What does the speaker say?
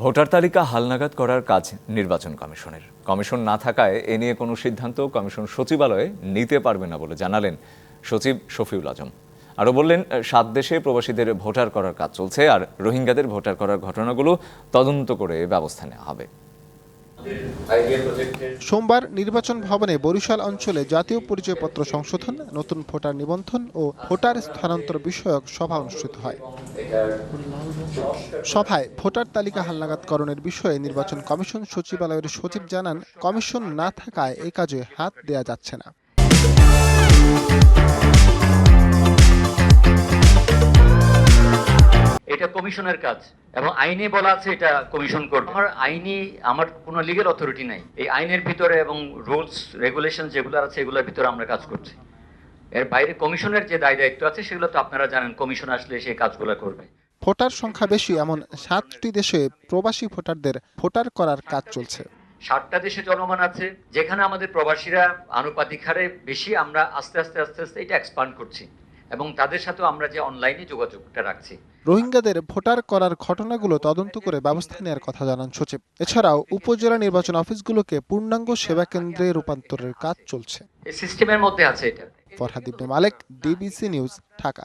Voter তালিকা হালনাগাদ করার কাজ নির্বাচন কমিশনের। কমিশন না থাকায় এ নিয়ে কোনো সিদ্ধান্ত কমিশন সচিবালয়ে নিতে পারবে না বলে জানালেন সচিব শফিউল আজম। আরও বললেন, সাত দেশে প্রবাসীদের ভোটার করার কাজ চলছে আর রোহিঙ্গাদের ভোটার করার ঘটনাগুলো তদন্ত করে ব্যবস্থা নেওয়া হবে। সোমবার নির্বাচন ভবনে বরিশাল অঞ্চলে জাতীয় পরিচয়পত্র সংশোধন, নতুন ভোটার নিবন্ধন ও ভোটার স্থানান্তর বিষয়ক সভা অনুষ্ঠিত হয়। সভায় ভোটার তালিকা হালনাগাদকরণের বিষয়ে নির্বাচন কমিশন সচিবালয়ের সচিব জানান, কমিশন না থাকায় এ কাজে হাত দেয়া যাচ্ছে না। এটা কমিশনের কাজ। এবং আইনে বলা আছে এটা কমিশন করবে। আমার আইনি আমার কোনো লিগেল অথরিটি নাই। এই আইনের ভিতরে এবং রুলস রেগুলেশন যেগুলো আছে এগুলোর ভিতরে আমরা কাজ করছি। এর বাইরে কমিশনের যে দায় দায়িত্ব আছে সেগুলো তো আপনারা জানেন কমিশন আসলে সেই কাজগুলো করবে। ভোটার সংখ্যা বেশি এমন সাতটি দেশে প্রবাসী ভোটারদের ভোটার করার কাজ চলছে। ষাটটা দেশে জনগণ আছে যেখানে আমাদের প্রবাসীরা আনুপাতিক হারে বেশি আমরা আস্তে আস্তে আস্তে আস্তে এটা এক্সপান্ড করছি। এবং তাদের সাথেও আমরা যে অনলাইনে যোগাযোগটা রাখছি। রোহিঙ্গাদের ভোটার করার ঘটনাগুলো তদন্ত করে ব্যবস্থা নেওয়ার কথা জানান সচিব। এছাড়াও উপজেলা নির্বাচন অফিসগুলোকে পূর্ণাঙ্গ সেবা কেন্দ্রে রূপান্তরের কাজ চলছে। এই সিস্টেমের মধ্যে আছে এটা। Farhad Ibne Malek DBC news Dhaka.